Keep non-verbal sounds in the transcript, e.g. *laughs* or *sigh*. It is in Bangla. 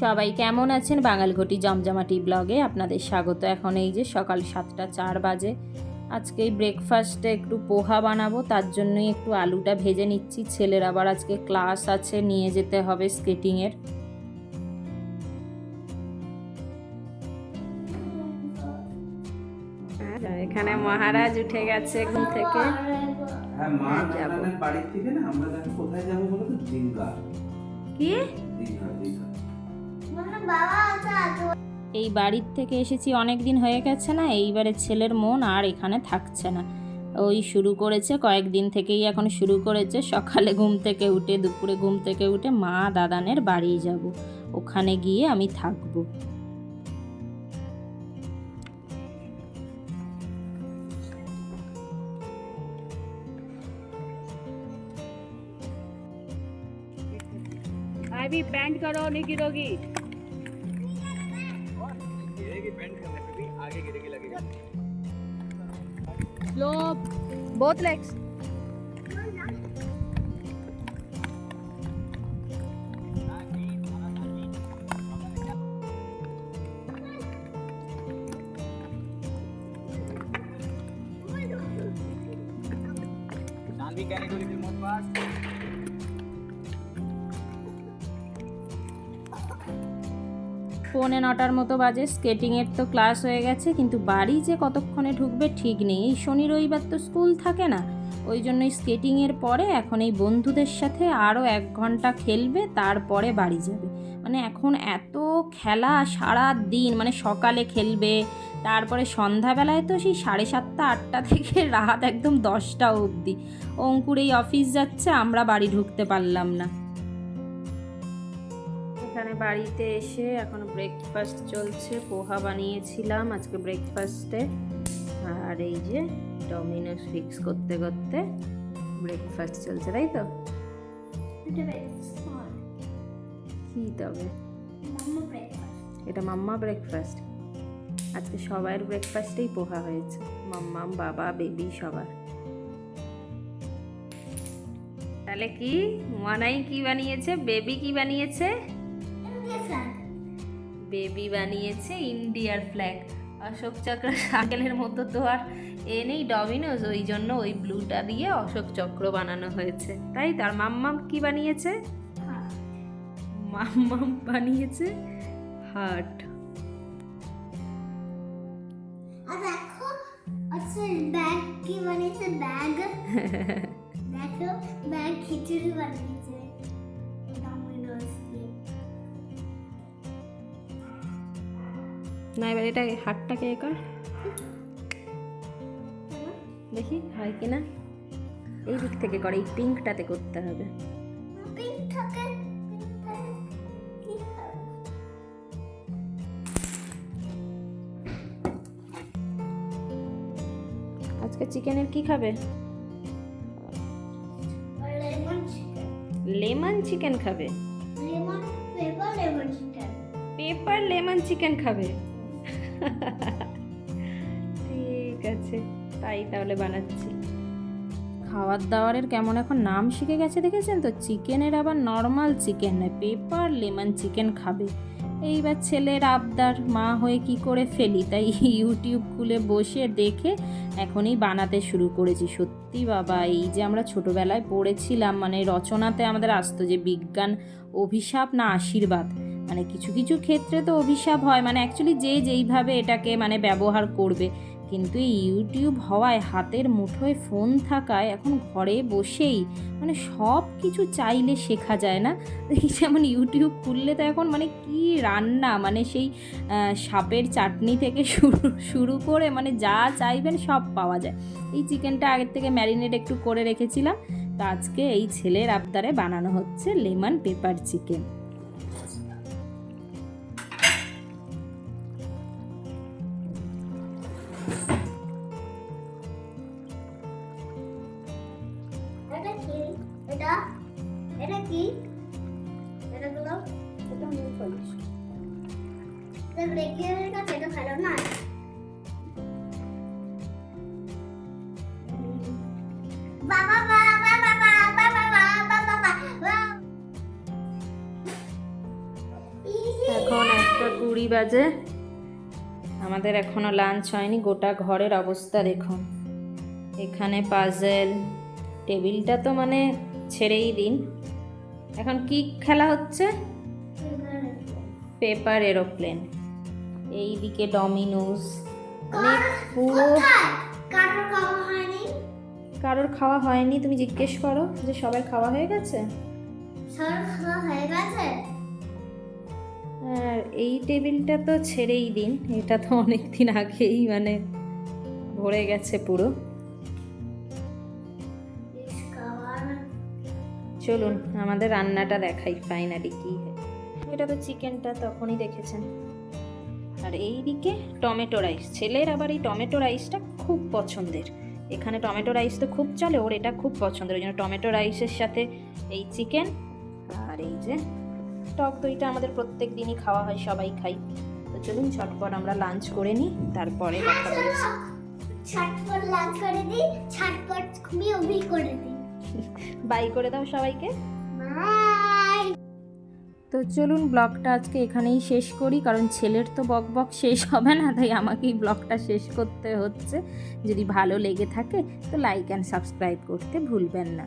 সবাই কেমন আছেন? বাঙালঘটি জমজমাটি ব্লগে আপনাদের স্বাগত। এখন এই যে সকাল সাতটা চার বাজে। আজকে এই ব্রেকফাস্টে একটু পোহা বানাবো তার জন্যই একটু আলুটা ভেজে নিচ্ছি। ছেলের আবার আজকে ক্লাস আছে নিয়ে যেতে হবে স্কেটিংয়ের এখানে মহারাজ উঠে গেছে ঘুম থেকে। হ্যাঁ মা। বাড়ির থেকে না আমরা কোথায় যাব বলো তো? দীঘা কি? দীঘা দীঘা এই বাড়ির থেকে এসেছি অনেক দিন হয়ে গেছে না এইবারে ছেলের মন আর এখানে থাকছে না ওই শুরু করেছে কয়েকদিন থেকেই এখন শুরু করেছে সকালে ঘুম থেকে উঠে দুপুরে ঘুম থেকে উঠে মা দাদানের বাড়ি যাব ওখানে গিয়ে আমি থাকবো अभी पेंट करो नहीं गिरोगी आगे गिरेगी लगेगी slow both legs Salvi, can you do it in one pass? পৌনে নটার মতো বাজে। স্কেটিংয়ের তো ক্লাস হয়ে গেছে, কিন্তু বাড়ি যে কতক্ষণে ঢুকবে ঠিক নেই। এই শনি, রবিবার তো স্কুল থাকে না। ওই জন্যই স্কেটিংয়ের পরে এখন এই বন্ধুদের সাথে আরও এক ঘণ্টা খেলবে, তারপরে বাড়ি যাবে। মানে এখন এত খেলা সারা দিন মানে সকালে খেলবে, তারপরে সন্ধ্যাবেলায় তো সেই সাড়ে সাতটা, আটটা থেকে রাত একদম দশটা অবধি। অঙ্কুর এই অফিস যাচ্ছে, আমরা বাড়ি ঢুকতে পারলাম না। এখানে বাড়িতে এসে এখন ব্রেকফাস্ট চলছে পোহা বানিয়েছিলাম আজকে ব্রেকফাস্টে আর এই যে ডমিনোস ফিক্স করতে করতে ব্রেকফাস্ট চলছে তাই তো? কি তবে? এটা মাম্মা ব্রেকফাস্ট আজকে সবার ব্রেকফাস্টেই পোহা হয়েছে মাম্মা বাবা বেবি সবার। তাহলে কি? মনাই কি বানিয়েছে? বেবি কি বানিয়েছে? বেবি বানিয়েছে ইন্ডিয়ার ফ্ল্যাগ অশোক চক্র সাইকেলের মতো তো আর এ নেই ডমিনোজ ওই জন্য ওই ব্লুটা দিয়ে অশোক চক্র বানানো হয়েছে। তাই তার মাম্মাম কি বানিয়েছে? মাম্মাম বানিয়েছে হার্ট ব্যাগ কি বানিয়েছে? ব্যাগ। *laughs* দেখো ব্যাগ খিচুড়ি বানিয়েছে। না এবার এটা হাটটাকে এ কর। দেখি হয় কি না? এই দিক থেকে করে এই পিঙ্কটাতে করতে হবে? আজকে চিকেনের কি খাবে? Lemon chicken. লেমন চিকেন খাবে? Lemon pepper lemon chicken. Pepper lemon chicken খাবে? ঠিক আছে, তাই তাহলে বানাচ্ছি। খাওয়ার দাওয়ারের কেমন এখন নাম শিখে গেছে দেখেছেন তো? চিকেনের আবার নর্মাল চিকেন নয় পেপার লেমন চিকেন খাবে। এইবার ছেলের আবদার, মা হয়ে কি করে ফেলি? তাই ইউটিউব খুলে বসে দেখে এখনই বানাতে শুরু করেছি। সত্যি বাবা, এই যে আমরা ছোটোবেলায় পড়েছিলাম মানে রচনাতে আমাদের আসতো যে বিজ্ঞান, অভিশাপ না আশীর্বাদ। মানে কিছু কিছু ক্ষেত্রে তো অভিশাপ হয় মানে অ্যাকচুয়ালি যে যেইভাবে এটাকে মানে ব্যবহার করবে। কিন্তু এই ইউটিউব হওয়ায়, হাতের মুঠোয় ফোন থাকায়, এখন ঘরে বসেই মানে সব কিছু চাইলে শেখা যায় না। যেমন ইউটিউব খুললে তো এখন মানে কি রান্না মানে সেই সাপের চাটনি থেকে শুরু শুরু করে মানে যা চাইবেন সব পাওয়া যায়। এই চিকেনটা আগের থেকে ম্যারিনেট একটু করে রেখেছিলাম। তো আজকে এই ছেলের আবদারে বানানো হচ্ছে লেমন পেপার চিকেন। এটা কি? এটা? এটা কি? এটা এটা রেগুলারের কাছে এটা না। বাবা বাবা কুড়ি বাজে। আমাদের এখনও লাঞ্চ হয়নি। গোটা ঘরের অবস্থা দেখুন। এখানে পাজেল টেবিলটা তো মানে ছেড়েই দিন। এখন কি খেলা হচ্ছে? Paper aeroplane. এইদিকে ডমিনোস মানে পুরো কারোর খাওয়া হয়নি। তুমি জিজ্ঞেস করো যে সবার খাওয়া হয়ে গেছে? সবার খাওয়া হয়ে গেছে? আর এই টেবিলটা তো ছেড়েই দিন এটা তো অনেক দিন আগেই মানে ভরে গেছে পুরো। চলুন, আমাদের রান্নাটা দেখাই ফাইনালি কি এটা তো চিকেনটা তখনই দেখেছেন। আর এইদিকে টমেটো রাইস, ছেলের আবার এই টমেটো রাইসটা খুব পছন্দের। এখানে টমেটো রাইস তো খুব চলে, ওর এটা খুব পছন্দের, ওই জন্য টমেটো রাইসের সাথে এই চিকেন আর এই যে টক দইটা আমাদের প্রত্যেক দিনই খাওয়া হয়, সবাই খাই তো চলুন, ঝটপট আমরা লাঞ্চ করে নিই, তারপরে কথা বলছি। ছটপট লাঞ্চ করে দিই ছটপট ঘুমিয়ে করে দিই। বাই করে দাও সবাইকে। তো চলুন ব্লগটা আজকে এখানেই শেষ করি কারণ ছেলের তো বক বক শেষ হবে না তাই আমাকেই ব্লগটা শেষ করতে হচ্ছে। যদি ভালো লেগে থাকে তো লাইক অ্যান্ড সাবস্ক্রাইব করতে ভুলবেন না।